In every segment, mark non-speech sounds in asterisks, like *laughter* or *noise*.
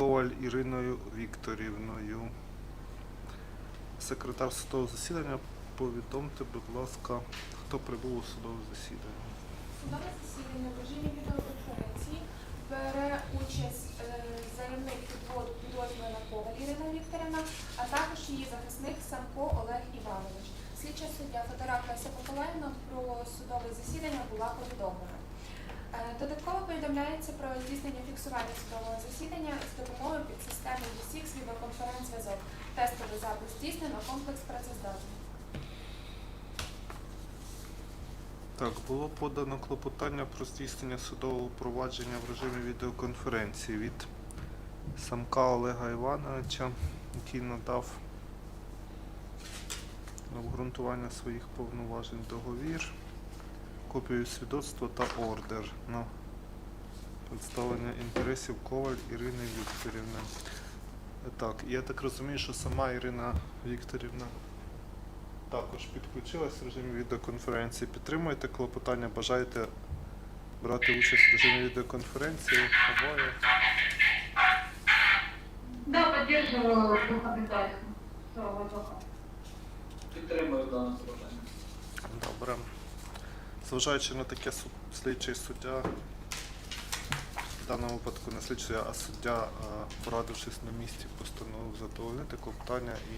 Коваль Іриною Вікторівною. Секретар судового засідання, повідомте, будь ласка, хто прибув у судове засідання. Судове засідання в режимі відеоконференції бере участь е, заявник підводу підозрювана Коваль Ірина Вікторівна, а також її захисник Самко Олег Іванович. Слідча суддя Федорак Леся Миколаївна про судове засідання була повідомлена. Е, Додатково повідомляється про здійснення фіксування судового засідання з допомогою підсистеми DSX відеоконференц-зв'язок. Тестовий запис здійснено, комплекс працездатний. Так, було подано клопотання про здійснення судового провадження в режимі відеоконференції від Самка Олега Івановича, який надав на обґрунтування своїх повноважень договір, копію свідоцтва та ордер на представлення інтересів Коваль Ірини Вікторівни. Так, я так розумію, що сама Ірина Вікторівна також підключилась в режимі відеоконференції. Підтримуєте клопотання, бажаєте брати участь в режимі відеоконференції? Обоє. Да, поддерживаю. Підтримую дане запитання. Добре. Зважаючи на таке слідчий суддя, в даному випадку не слідчий, а суддя, порадившись на місці, постановив задовольнити клопотання і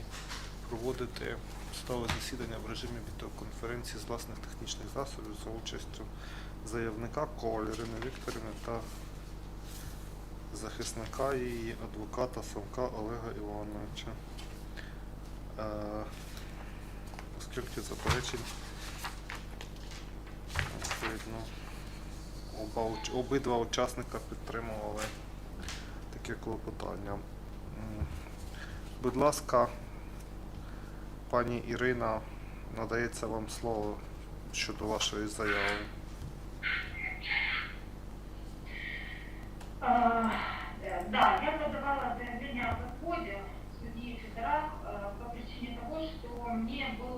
проводити судове засідання в режимі відеоконференції з власних технічних засобів за участю заявника Коваль Ірини Вікторівни та захисника її адвоката Савка Олега Івановича. Е, Оскільки заперечень Відповідно, оба, уч- обидва учасника підтримували таке клопотання. М, Будь ласка, пані Ірина, надається вам слово щодо вашої заяви. А, э, Да, я подавала заявление о подходе судьи Федорак э, по причине того, что мне было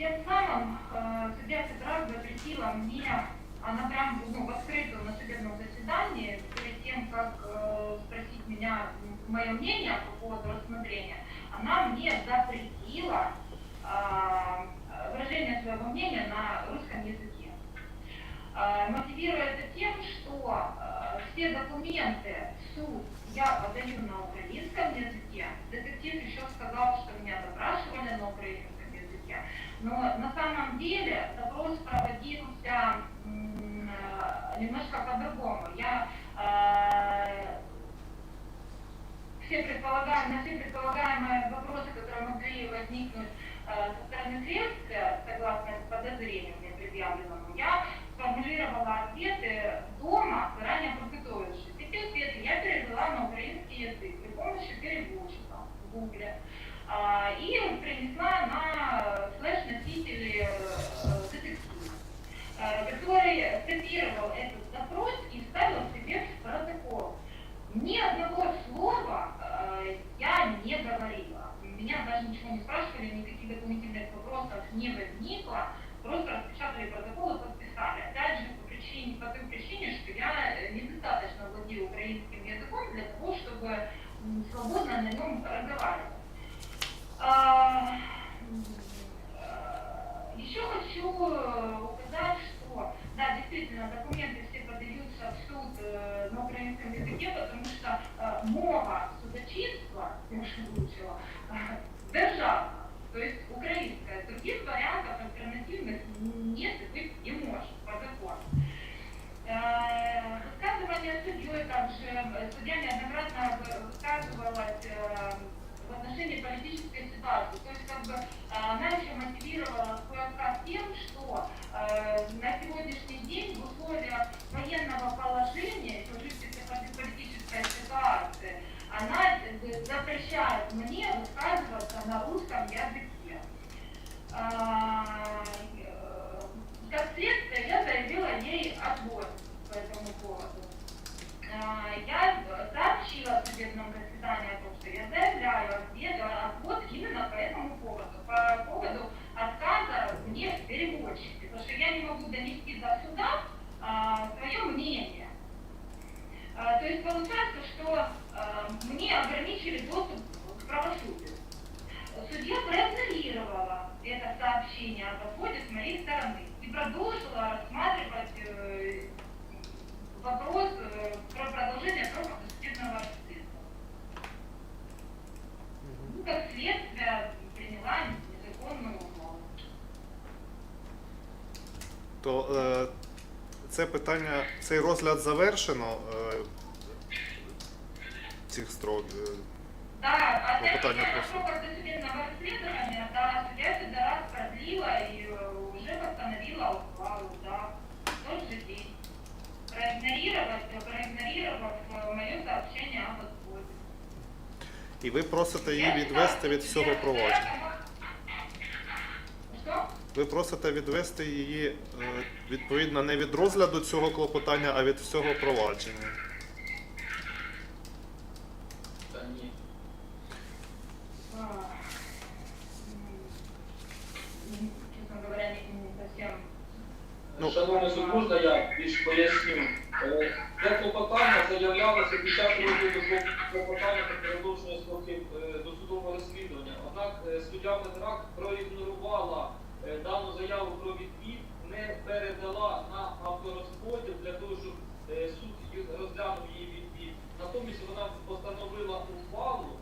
Тем самым э, судья Федорак запретила мне, она прям ну, в на судебном заседании, перед тем, как э, спросить меня мое мнение по поводу рассмотрения, она мне запретила а, выражение своего мнения на русском языке. А, Мотивируя это тем, что а, все документы в суд я подаю на украинском языке. Детектив еще сказал, что меня допрашивали на украинском. Но на самом деле допрос проводился э, немножко по-другому. Я э, все предполагаемые, на все предполагаемые вопросы, которые могли возникнуть э, со стороны следствия, согласно подозрению мне предъявленному, я сформулировала ответы дома, заранее подготовившись. Эти ответы я перевела на украинский язык при помощи переводчика в Гугле. А, и принесла funeral мова судочинства, запрещает мне высказываться на русском языке. А, э, Как следствие, я заявила ей отбор по этому поводу. А, Я сообщила в судебном заседании о том, что я заявляю отвод именно по этому поводу, по поводу отказа мне в переводчике. потому что я не могу донести до суда свое мнение. А, то есть получается, что а, мне ограничили доступ к правосудию. Судья проигнорировала это сообщение об отводе с моей стороны и продолжила рассматривать э, вопрос э, про продолжение срока досудебного расследования. Ну, как следствие приняла незаконную норму. То е, це питання, цей розгляд завершено е, цих строк. е, Да, Ну, меня просто. срока досудебного расследования, да, судья сюда раз продлила и э, уже постановила ухвалу, да, в тот же день. Проигнорировать, проигнорировав э, мое сообщение об отводе. І ви просите її відвести від всього провадження. Что? Ви просите відвести її е, відповідно не від розгляду цього клопотання, а від всього провадження. Та ні. А, м, Честно говоря, не, не совсем Ну. Шановний суд, можна я більш поясню? Це клопотання заявлялося під час розгляду клопотання про продовження строків е, досудового розслідування. Однак е, суддя Петрак проігнорувала е, дану заяву про відвід, не передала на авторозподіл для того, щоб суд розглянув її відвід. Натомість вона постановила ухвалу,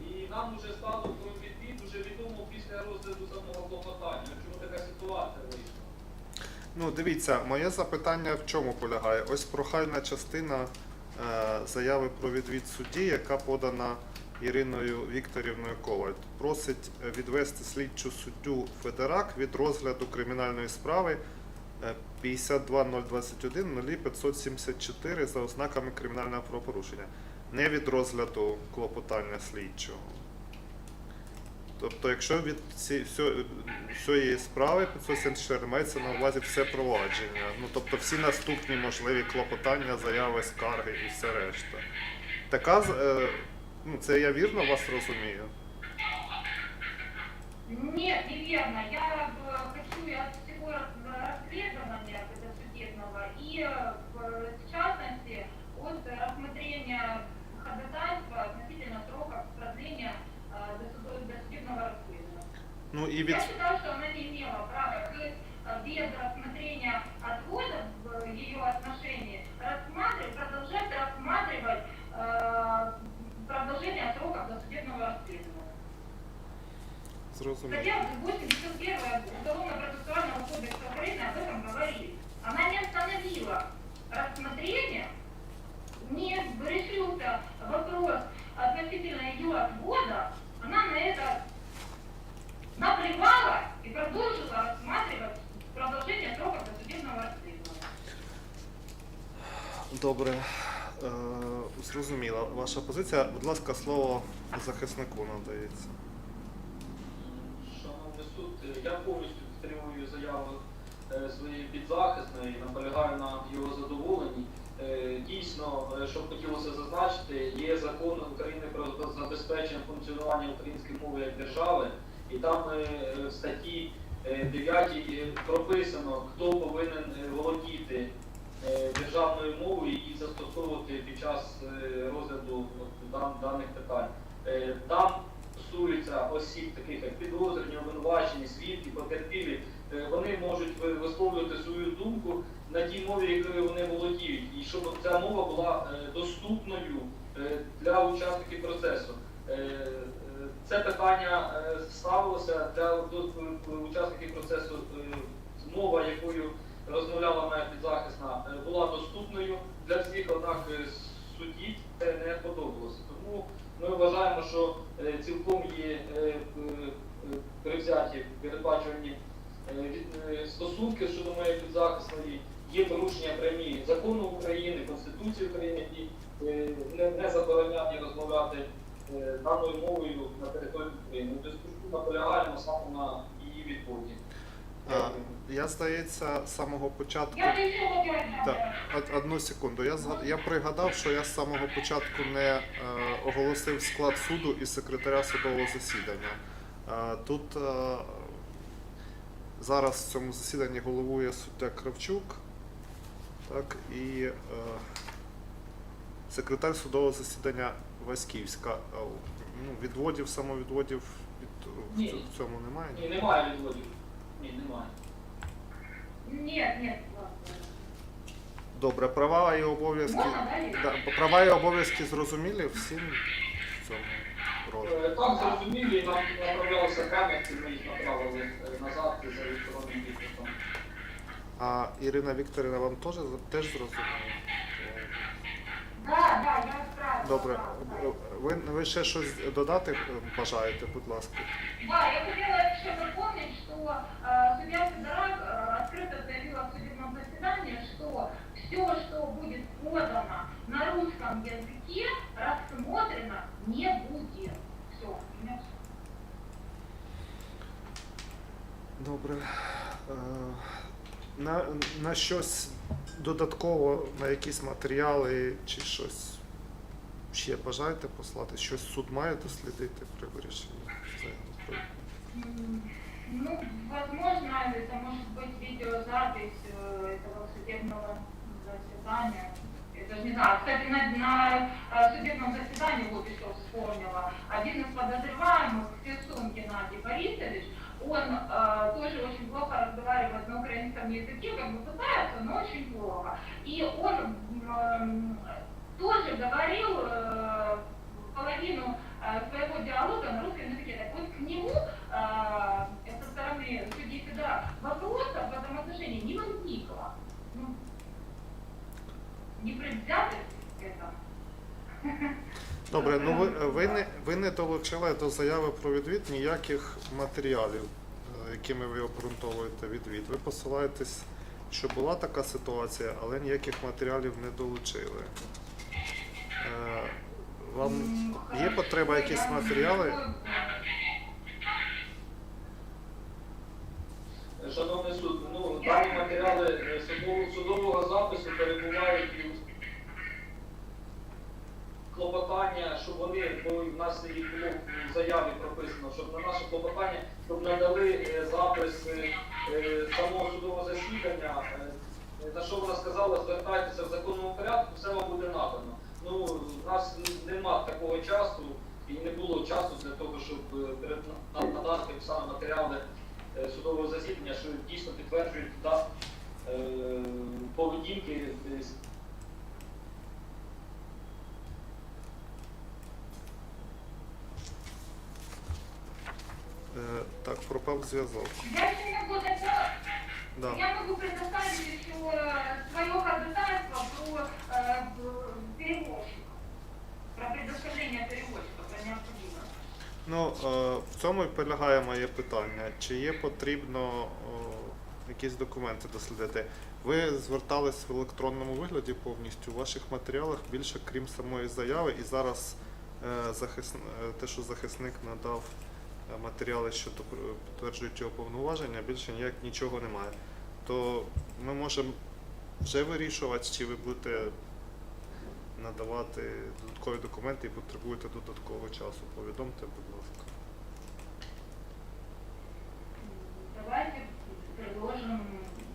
і нам вже стало про відвід вже відомо після розгляду Ну, дивіться, моє запитання в чому полягає? Ось прохальна частина е, заяви про відвід судді, яка подана Іриною Вікторівною Коваль. Просить е, відвести слідчу суддю Федерак від розгляду кримінальної справи е, 52021 0574 за ознаками кримінального правопорушення, не від розгляду клопотання слідчого. Тобто, якщо від всієї справи 574 мається на увазі все провадження, ну тобто всі наступні можливі клопотання, заяви, скарги і все решта. Така е, ну це я вірно вас розумію. Ні, неверно. Я Ну і від Я считаю, что она не имела права без, э, без рассмотрения отвода в ее отношении рассматривать, продолжать рассматривать э, продолжение срока досудебного расследования. зрозуміло. Статья 81 Уголовно-процессуального кодекса Украины об этом говорит. Она не остановила рассмотрение, не решился вопрос относительно ее Добре. Е, зрозуміла ваша позиція. Будь ласка, слово захиснику надається. Шановний суд, е, я повністю підтримую заяву е, своєї підзахисної, наполягаю на його задоволенні. Дійсно, що хотілося зазначити, є закон України про забезпечення функціонування української мови як держави, і там в статті 9 прописано, хто повинен е, володіти е, державною мовою і застосовувати під час е, розгляду от, дан- даних питань. Е, Там стосуються осіб, таких як підозрювані, обвинувачені, свідки, потерпілі, е, вони можуть ви- висловлювати свою думку на тій мові, якою вони володіють, і щоб ця мова була е, доступною е, для учасників процесу. Е, Це питання ставилося для учасників процесу. Мова, якою розмовляла моя підзахисна, була доступною для всіх, однак судді це не подобалося. Тому ми вважаємо, що цілком є е, е, е, е, стосунки щодо моєї підзахисної, є порушення прямі закону України, Конституції України, які е, не, забороняють розмовляти даною мовою на території України. З наполягаємо саме на її відводі. А, я здається, з самого початку. Так, одну секунду. Я згад... я пригадав, що я з самого початку не е, оголосив склад суду і секретаря судового засідання. Е, тут е, Зараз в цьому засіданні головує суддя Кравчук, так, і е, секретар судового засідання Васьківська. Ну, відводів, самовідводів від, в Ні. в цьому немає? Ні, немає відводів. Ні, немає. Нет, нет, ладно. Добре, права і обов'язки. Можна? Да, права і обов'язки зрозумілі всім в цьому розділі. Е, Так, зрозумілі, нам направлялися пам'ятки, ми їх направили А Ірина Вікторівна вам теж, теж зрозуміла? Да, да, я справилась. Добре. да, да. Ви, ви ще щось додати е, бажаєте, будь ласка. Да, я хотела еще напомнить, что э, судья Федорак э, открыто заявила в судебном заседании, что все, что будет подано на русском языке, рассмотрено не будет. Добре. Е, На, на щось додатково, на якісь матеріали чи щось ще бажаєте послати? Щось суд має дослідити при вирішенні взаємоспору? Ну, возможно, это может быть видеозапись э, этого судебного заседания. Я даже не знаю. Кстати, на, на э, судебном заседании, вот еще вспомнила, один из подозреваемых, Фесун Геннадий Борисович, он э, тоже очень плохо разговаривает на украинском языке, как бы пытается, но очень плохо. И он м, тоже говорил э, половину э, своего диалога на русском языке. Так вот, к нему э, со стороны судьи Федора вопросов в этом отношении не возникло. Ну, не предвзятость это. *laughs* Добре, ну ви, ви, не, ви не долучили до заяви про відвід ніяких матеріалів, е, якими ви обґрунтовуєте відвід. Ви посилаєтесь, що була така ситуація, але ніяких матеріалів не долучили. Е, Вам є потреба якісь матеріали? Бо в нас і було в заяві прописано, щоб на наше клопотання, щоб надали е, запис е, е, самого судового засідання, на що вона сказала, звертайтеся в законному порядку, все вам буде надано. Ну, у нас нема такого часу і не було часу для того, щоб надати саме матеріали судового засідання, що дійсно підтверджують поведінки Так, пропав зв'язок. Да. Я могу предоставить еще свое ходатайство про э, перевозчика, про предоставление перевозчика, про необходимость. Ну, е, в цьому і полягає моє питання. Чи є потрібно о, якісь документи дослідити? Ви звертались в електронному вигляді повністю. У ваших матеріалах більше, крім самої заяви, і зараз е, захис... е, те, що захисник надав е, матеріали, що підтверджують його повноваження, більше ніяк нічого немає. То ми можемо вже вирішувати, чи ви будете надавати додаткові документи і потребуєте додаткового часу. Повідомте, будь ласка. Давайте предложим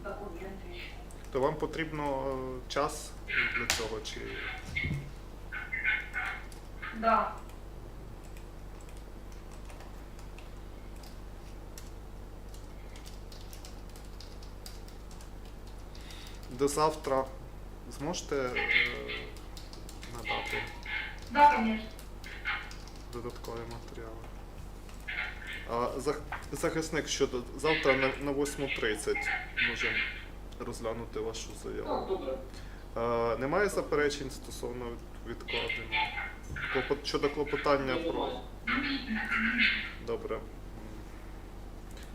документы еще. То вам потрібно е, час для цього, чи Да. До завтра зможете е, надати Да, конечно. додаткові матеріали? А зах- захисник щодо завтра на, на 8.30 можемо розглянути вашу Так, заяву. добре. Е, немає заперечень стосовно від- відкладення? Клопот- щодо клопотання про. немає. Добре.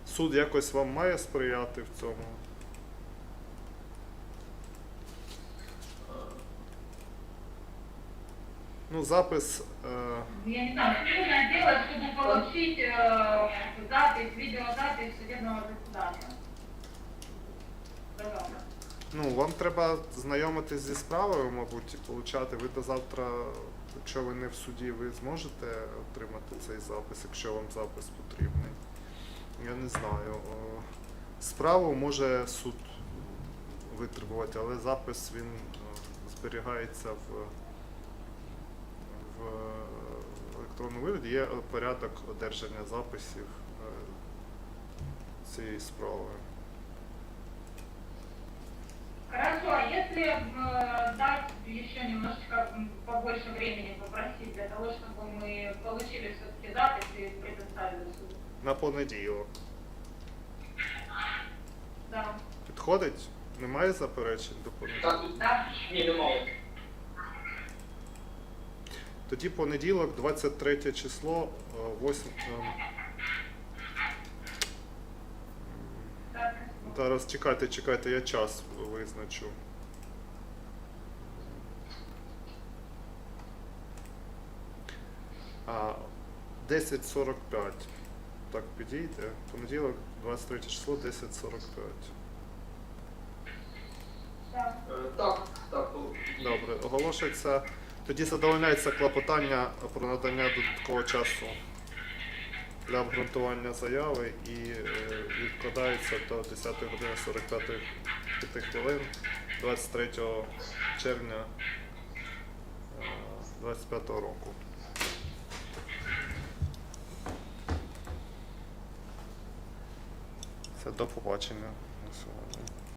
Суд якось вам має сприяти в цьому? Ну, запис. Е, Я не знаю, нужно сделать, чтобы получить э, запись, видеозапись судебного заседания. Пожалуйста. ну, вам треба знайомитись зі справою, мабуть, і получати. Ви до завтра, якщо ви не в суді, ви зможете отримати цей запис, якщо вам запис потрібний. Я не знаю. О, Справу може суд витребувати, але запис він е, зберігається в, в електронному вигляді. Є порядок одержання записів е, цієї справи. Хорошо, а если э, дать еще немножечко м, побольше времени попросить для того, чтобы мы получили все-таки запись и предоставили суду? На понеділок. Да. Підходить? Немає заперечень до понеділка? Так, Да? ні, немає. Тоді понеділок, 23 число, 8. Зараз чекайте, чекайте, я час визначу. А, 10.45. Так, підійде. Понеділок, 23 число, 10.45. Да. Е, Так, так, Добре, оголошується. Тоді задовольняється клопотання про надання додаткового часу для обґрунтування заяви і е, відкладається до 10 години 45 5 хвилин 23 червня 25 року. Це до побачення на сьогодні.